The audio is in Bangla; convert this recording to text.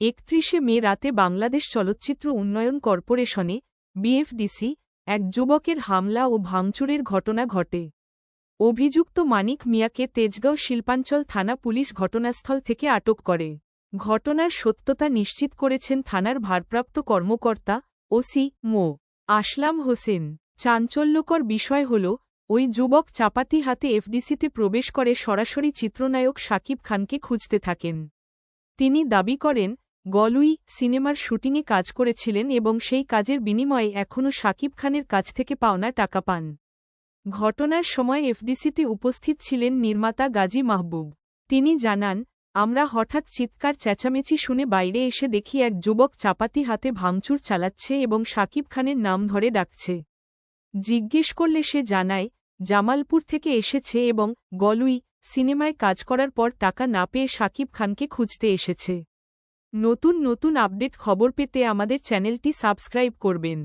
একত্রিশে মে রাতে বাংলাদেশ চলচ্চিত্র উন্নয়ন কর্পোরেশনে, বিএফডিসি, এক যুবকের হামলা ও ভাঙচুরের ঘটনা ঘটে। অভিযুক্ত মানিক মিয়াকে তেজগাঁও শিল্পাঞ্চল থানা পুলিশ ঘটনাস্থল থেকে আটক করে। ঘটনার সত্যতা নিশ্চিত করেছেন থানার ভারপ্রাপ্ত কর্মকর্তা ওসি মো. আসলাম হোসেন। চাঞ্চল্যকর বিষয় হল, ওই যুবক চাপাতি হাতে এফডিসিতে প্রবেশ করে সরাসরি চিত্রনায়ক শাকিব খানকে খুঁজতে থাকেন। তিনি দাবি করেন গলুই সিনেমার শুটিংয়ে কাজ করেছিলেন এবং সেই কাজের বিনিময়ে এখনও শাকিব খানের কাছ থেকে পাওনা টাকা পান। ঘটনার সময় এফডিসিতে উপস্থিত ছিলেন নির্মাতা গাজী মাহবুব। তিনি জানান, আমরা হঠাৎ চিৎকার, চেঁচামেচি শুনে বাইরে এসে দেখি এক যুবক চাপাতি হাতে ভাঙচুর চালাচ্ছে এবং শাকিব খানের নাম ধরে ডাকছে। জিজ্ঞেস করলে সে জানায়, জামালপুর থেকে এসেছে এবং গলুই সিনেমায় কাজ করার পর টাকা না পেয়ে শাকিব খানকে খুঁজতে এসেছে। নতুন নতুন আপডেট খবর পেতে আমাদের চ্যানেলটি সাবস্ক্রাইব করবেন।